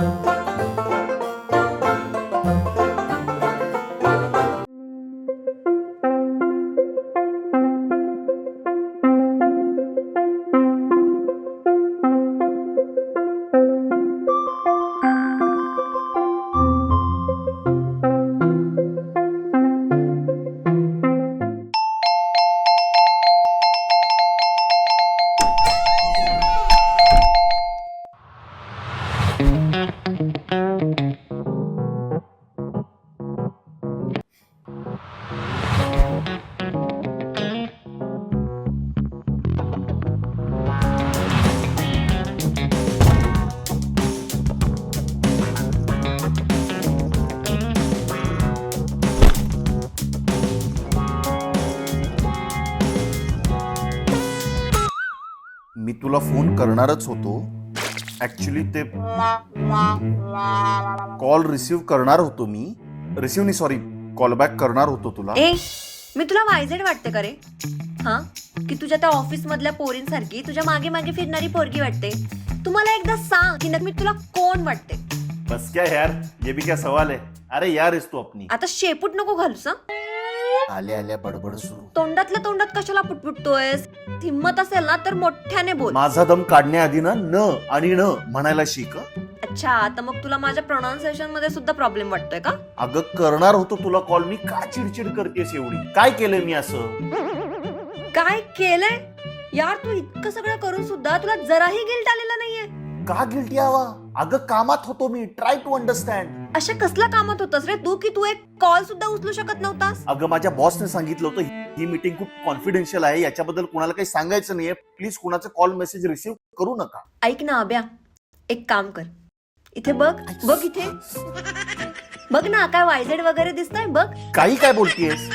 मी तुला फोन करणारच होतो. ऍक्च्युली ते कॉल रिसीव्ह करणार होतो मी. रिसीव्ह नाही सॉरी कॉल बॅक करणार होतो तुला. ए मी तुला वायझेड वाटते का रे हा? की तुझ्या त्या ऑफिस मधल्या पोरींसारखी तुझ्या मागे मागे फिरणारी पोरगी वाटते. तू मला एकदा सांग की नक्की मी तुला कोण वाटते? बस क्या यार ये भी क्या सवाल है? अरे यार तू अपनी. आता शेपूट नको घालूस हं? आल्या आल्या बडबड सुरू. तोंडातल्या तोंडात कशाला पुटपुटतोयस? हिम्मत असेल ना तर मोठ्याने बोल. माझा दम काढण्याआधी ना न आणि न म्हणायला शिक हं. अच्छा आता मग तुला माझ्या प्रोनाऊन्सिएशनमध्ये सुद्धा प्रॉब्लेम वाटतोय का? अगं करणार होतो तुला कॉल मी का चिडचिड करतेस एवढी? काय केलंय मी असं? काय केलंय? यार तू इतकं सगळं करून सुद्धा तुला जराही गिल्ट आलेला नाहीये. का गिल्टी हवा अगं कामात होतो मी. ट्राय टू अंडरस्टँड अशा कसल्या कामात होतस रे? तू की तू एक कॉल सुद्धा उचलू शकत नव्हतास? अगं माझ्या बॉसने सांगितलं होतं ही मीटिंग खूप कॉन्फिडेन्शियल आहे याच्याबद्दल कोणाला काही सांगायचं नाहीये. प्लीज कोणाचं कॉल मेसेज रिसीव्ह करू नका. ऐक ना अभ्या. एक काम कर. इथे बघ बघ इथे. बघ ना काय वायझेड वगैरे दिसतंय बघ. काही काय बोलतीयस?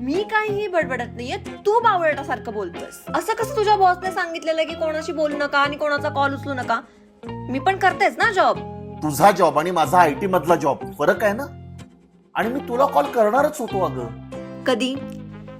मी काहीही बडबडत नाहीये तू बावळटासारखं बोलतोयस. असं कसं तुझ्या बॉसने सांगितलेलं की कोणाशी बोलू नका आणि कोणाचा कॉल उचलू नका? मी पण करतेच ना जॉब तुझा जॉब आणि माझा आयटी मधला जॉब फरक आहे ना? आणि मी तुला कॉल करणारच होतो अगं. कधी?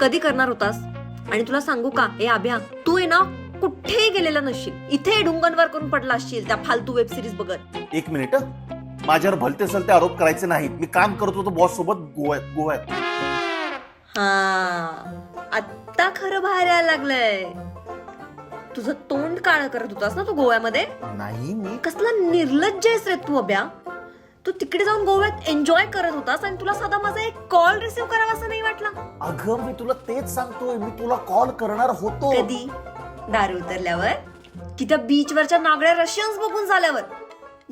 कधी करणार होतास? आणि तुला सांगू का? ए अभ्या तू आहे ना कुठेही गेलेला नसशील. इथे ढुंगणवर करून पडला असशील त्या फालतू वेब सिरीज बघत. एक मिनिट हं. माझ्यावर भलते सलते आरोप करायचे नाहीत. मी काम करत होतो बॉस सोबत गोव्यात गोव्यात. हा. आत्ता खरं बाहेर यायला लागलंय. तुझं तोंड काळ करत होतास ना तू गोव्यामध्ये? नाही मी कसला निर्लज्ज आहेस रे तू अभ्या. तू तिकडे जाऊन गोव्यात एन्जॉय करत होतास आणि तुला साधा माझा एक कॉल रिसीव्ह करावा असं नाही वाटला? अगं मी तुला तेच सांगतोय. मी तुला कॉल करणार होतो. कधी? दारू उतरल्यावर? की त्या बीचवरच्या नागड्या रशियन्स बघून झाल्यावर?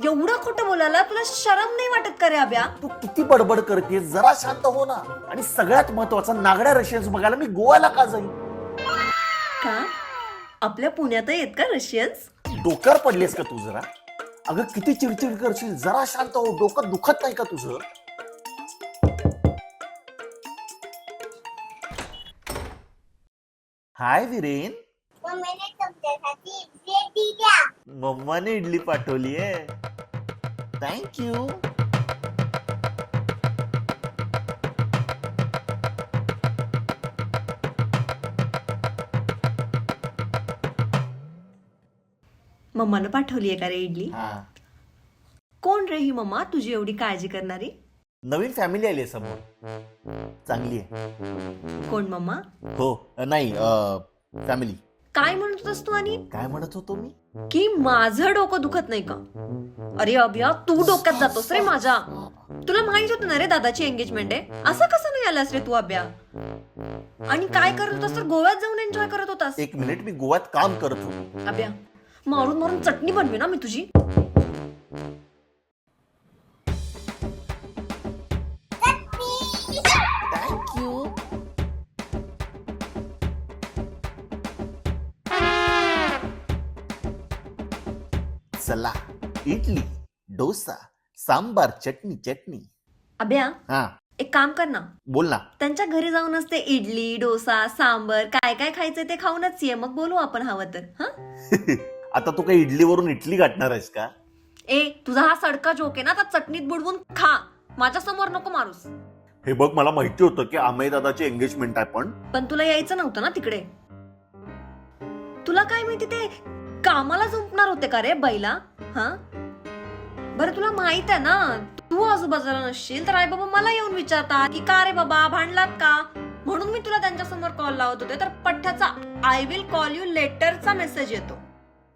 एवढं खोटं बोलायला तुला शरम नाही वाटत का रे अभ्या? तू किती बडबड करते जरा शांत हो ना. आणि सगळ्यात महत्त्वाचा नागड्या रशियन्स बघायला मी गोव्याला का जाईन? का? आपल्या पुण्यात येत का रशियन्स? डोक्यावर पडलेस का तू जरा? अगं किती चिडचिड करशील? जरा शांत हो. डोकं दुखत नाही का तुझं? हाय विरेन. मम्मीने तुमच्यासाठी इडली दिल्या मम्माने इडली पाठवली आहे थँक्यू मम्मानं पाठवली आहे का रे इडली? हा. कोण रे ही मम्मा? तुझी एवढी काळजी करणारी? नवीन फॅमिली आली आहे समोर. चांगली आहे. कोण मम्मा? हो नाही फॅमिली काय म्हणत होतास तू आणि? काय म्हणत होतो मी? की माझं डोकं दुखत नाही का? अरे अभ्या तू डोक्यात जातोस रे माझ्या. तुला माहीत होतं ना रे दादाची एंगेजमेंट आहे? असं कसं नाही आलास रे तू अभ्या? आणि काय करत होतास तर गोव्यात जाऊन एन्जॉय करत होतास? एक मिनिट मी गोव्यात काम करत होतो. अभ्या मारून मारून चटणी बनवी ना मी तुझी थँक्यू चला इडली डोसा सांबार चटणी चटणी अभ्या हा एक काम कर ना बोल ना त्यांच्या घरी जाऊनच ते इडली डोसा सांबर काय काय खायचंय ते खाऊनच ये मग बोलू आपण हवं तर हा आता तू काही इडलीवरून इडली गाठणार आहेस का? ए तुझा हा सडका जोक आहे ना त्या चटणीत बुडवून खा. माझ्यासमोर नको मारूस. हे बघ मला माहिती होतं की आमय दादाची एंगेजमेंट आहे पण पण तुला यायचं नव्हतं ना तिकडे. तुला काय माहिती ते कामाला झुंपणार होते का रे बैला? हा? बरं तुला माहीत आहे ना तू आजूबाजूला नसशील तर आई बाबा मला येऊन विचारतात की का रे बाबा भांडलात का? म्हणून मी तुला त्यांच्यासमोर कॉल लावत होते तर पठ्ठाचा आय विल कॉल यू लेटरचा मेसेज येतो.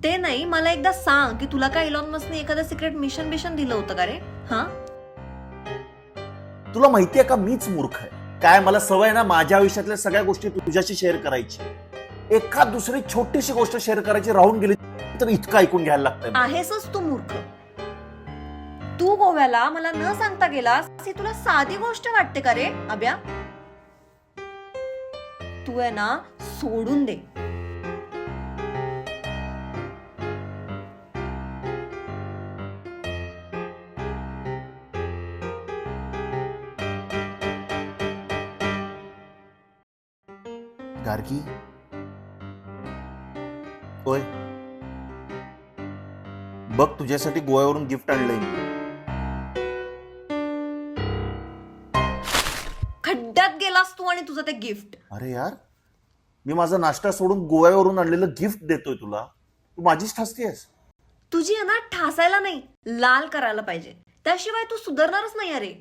ते नाही मला एकदा सांग की तुला काय इलॉन मस्कने एखादं सिक्रेट मिशन बिशन दिलं होतं का रे? हा? तुला माहितीये का मीच मूर्ख आहे? काय मला सवय ना माझ्या आयुष्यातल्या सगळ्या गोष्टी तुझ्याशी शेअर करायची. एखाद दुसरी छोटीशी गोष्ट शेअर करायची राहून गेली तर इतकं ऐकून घ्यायला लागतंय आहेसच तू मूर्ख. तू गोव्याला मला न सांगता गेलास ही तुला साधी गोष्ट वाटते का रे अभ्या तू आहे ना सोडून दे. गार्गी होय बघ तुझ्यासाठी गोव्यावरून गिफ्ट आणलंय मी. खड्ड्यात गेलास तू आणि तुझं ते गिफ्ट अरे यार मी माझा नाश्ता सोडून गोव्यावरून आणलेलं गिफ्ट देतोय तुला. तू माझीच ठासतीयस तुझी आहे ना ठासायला नाही लाल करायला पाहिजे. त्याशिवाय तू सुधारणारच नाही अरे.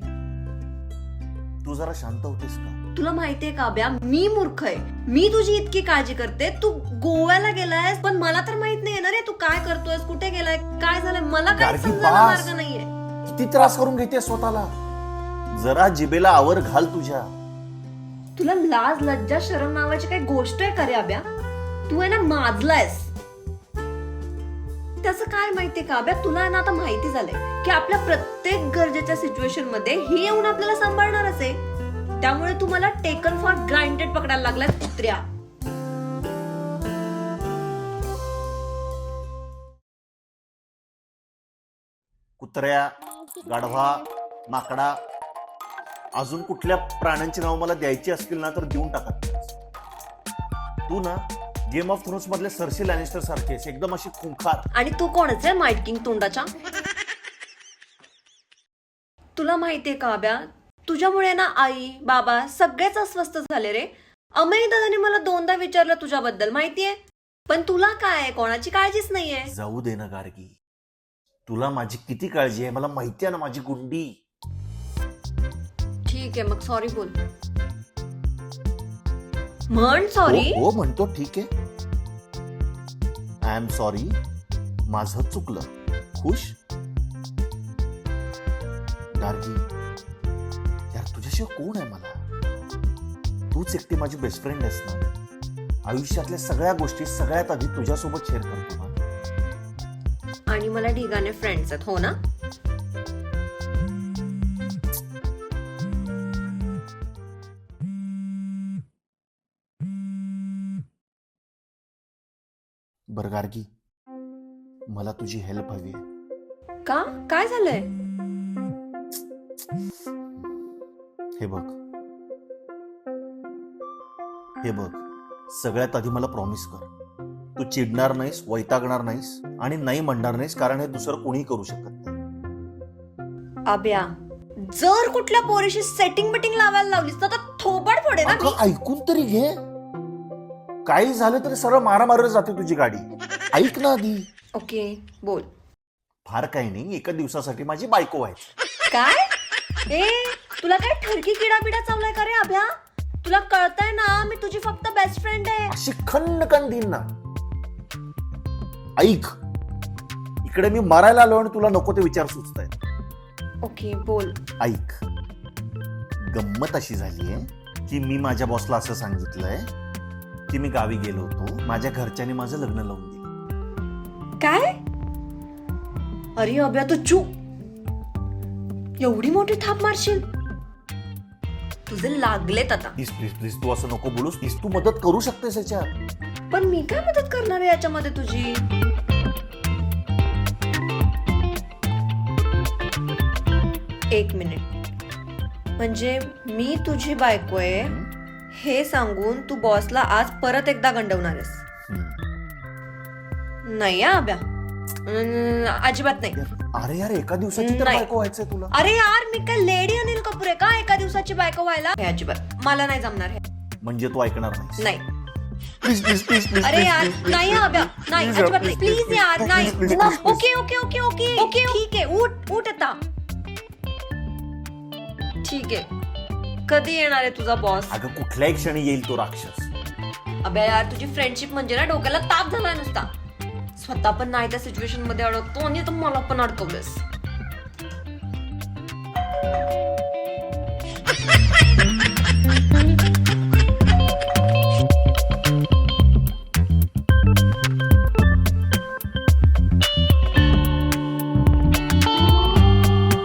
तू जरा शांत होतेस का? तुला माहितीये का अभ्या? मी मूर्ख आहे. मी तुझी इतकी काळजी करते. तू गोव्याला गेलायस पण मला तर माहीत नाहीये ना रे तू काय करतोयस कुठे गेलाय काय झालंय मला काय समजायला. मार्ग नाहीये. किती त्रास करून घेते स्वतःला? जरा जिबेला आवर घाल तुझ्या. तुला लाज लज्जा शरम नावाची काही गोष्ट आहे का रे अभ्या? तू आहे ना माजलायस. त्याचं काय माहितीये का अभ्या? तुला आहे ना आता माहिती झालंय की आपल्या प्रत्येक गरजेच्या सिच्युएशनमध्ये हे येऊन आपल्याला सांभाळणारच आहे. त्यामुळे तू मला टेकन फॉर ग्राइंडेड पकडायला लागलाय कुत्र्या. कुत्र्या गाढवा माकडा अजून कुठल्या प्राण्यांची नाव मला द्यायची असतील ना तर देऊन टाकत तू ना गेम ऑफ थ्रोन्स मधले सरसी लॅनिस्टर सारखेस एकदम अशी खुंखार. आणि तू कोणच आहे माइट किंग तोंडाच्या? तुला माहितीये का अभ्या तुझ्यामुळे ना आई बाबा सगळेच अस्वस्थ झाले रे. अमय दादाने मला दोनदा विचारलं तुझ्याबद्दल माहितीये? पण तुला काय कोणाची काळजीच नाहीये. जाऊ दे ना गार्गी. तुला माझी किती काळजी आहे? मला माहिती आहे ना माझी गुंडी. ठीक आहे मग सॉरी बोल. म्हण सॉरी हो हो, म्हणतो ठीक आहे. आय एम सॉरी माझं चुकलं. खुश? गार्गी तुझ्याशिवाय कोण आहे मला? तूच एकटी माझी बेस्ट फ्रेंड आहेस ना आयुष्यातल्या सगळ्या गोष्टी सगळ्यात आधी तुझ्यासोबत शेअर करतो ना. आणि मला ढिगाने फ्रेंड्स आहेत हो ना? बरं गार्गी मला तुझी हेल्प हवी आहे. का? काय झालंय? हे बघ. हे बघ. सगळ्यात आधी मला प्रॉमिस कर. तू चिडणार नाहीस वैतागणार नाहीस आणि नाही म्हणणार नाहीस कारण हे दुसरं कोणी करू शकत नाही. अभ्या जर कुठल्या पोरीशी सेटिंग बिटिंग लावायला लावलीस तर थोबाड फोडे ना मी. अगं, ऐकून तरी घे. काही झालं तरी सरळ मारामारीवर जाते तुझी गाडी. ऐक ना आधी. ओके बोल. फार काही नाही. एका दिवसासाठी माझी बायको व्हायची. काय? ए तुला काय ठरकी किडा पिडा चावलाय का रे अभ्या? तुला कळतंय ना मी तुझी फक्त बेस्ट फ्रेंड आहे. अशी खंडकन देईन ना. ऐक. इकडे मी मारायला आलो आणि तुला नको ते विचार सुचतायत. ओके बोल. ऐक. गंमत अशी झाली आहे की मी माझ्या बॉसला असं सांगितलंय की मी गावी गेलो होतो. माझ्या घरच्यांनी माझं लग्न लावून दिलं. काय? अरे अभ्या तू चू एवढी मोठी थाप मारशील. तुझे लागलेत आता. प्लीज प्लीज प्लीज तू असं नको बोलूस. प्लीज तू मदत करू शकतेस याच्यात. पण मी काय मदत करणार आहे याच्यामध्ये तुझी? एक मिनिट. म्हणजे मी तुझी बायको आहे. हे सांगून तू बॉसला आज परत एकदा गंडवणार आहेस. नाही हा अभ्या. अजिबात नाही. अरे यार एका दिवसाची तर नाही. बायको व्हायचंय तुला. अरे यार मी काय लेडी अनिल कपूर आहे का? एका दिवसाची बायको व्हायला? हे अजिबात. मला नाही जमणार हे. म्हणजे तू ऐकणार नाही. प्लीज प्लीज प्लीज प्लीज अरे यार नाही हा अभ्या. नाही Please, अजिबात please, नाही. प्लीज please, यार please, नाही. please, please, please, okay okay okay okay. Okay ठीक आहे उठ उठ आता. ठीक आहे. कधी येणार आहे तुझा बॉस अगं कुठल्याही क्षणी येईल तो राक्षस. अबे यार तुझी फ्रेंडशिप म्हणजे ना डोक्याला ताप झालाय नुसता. स्वतः पण नाही त्या सिच्युएशनमध्ये अडकतो आणि तर मला पण अडकवलंस